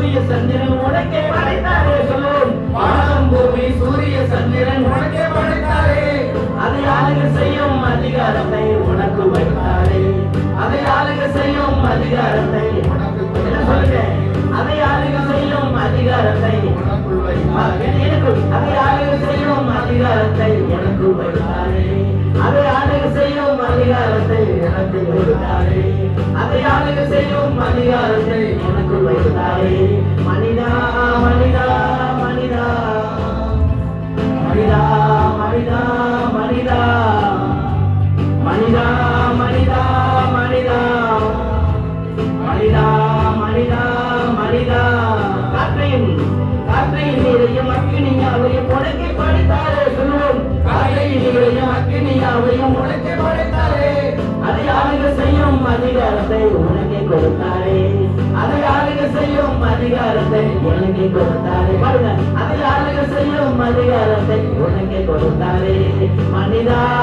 சூரிய சந்திரன் உனக்கே படைத்தாரே. சொல்லும் வானம் பூமி சூரிய சந்திரன் உனக்கே படைத்தாரே. அதை ஆளுக செய்யும் அதிகாரத்தை உனக்கு வைத்தாரே. அதை ஆளுக செய்யும் அதிகாரத்தை அதை ஆளுக செய்யும் அதிகாரத்தை அதை ஆளுக செய்யும் அதிகாரத்தை எனக்கு வைத்தாரே. அதை ஆளுக செய்யும் அதிகாரத்தை எனக்கு வைத்தாரே. அதை ஆளுக செய்யும் அதிகாரத்தை மனிதா மனிதா மனிதா. மனிதா மனிதா மனிதா. மனிதா மனிதா மனிதா. காற்றையும் காற்றையும் நீரையும் அக்கினியாவையும் படைத்தாரே சொல்லுவோம். காற்றையும் நீரையும் அக்கினியாவையும் படைத்தாரே. அதை ஆளுக செய்யும் அதிகாரத்தை உனக்கு கொடுத்தாரே. அதை ஆளுக செய்யும் அதிகாரத்தை உனக்கு கொடுத்தாரே. பாருங்க அதை ஆளுக செய்யும் அதிகாரத்தை humanidad.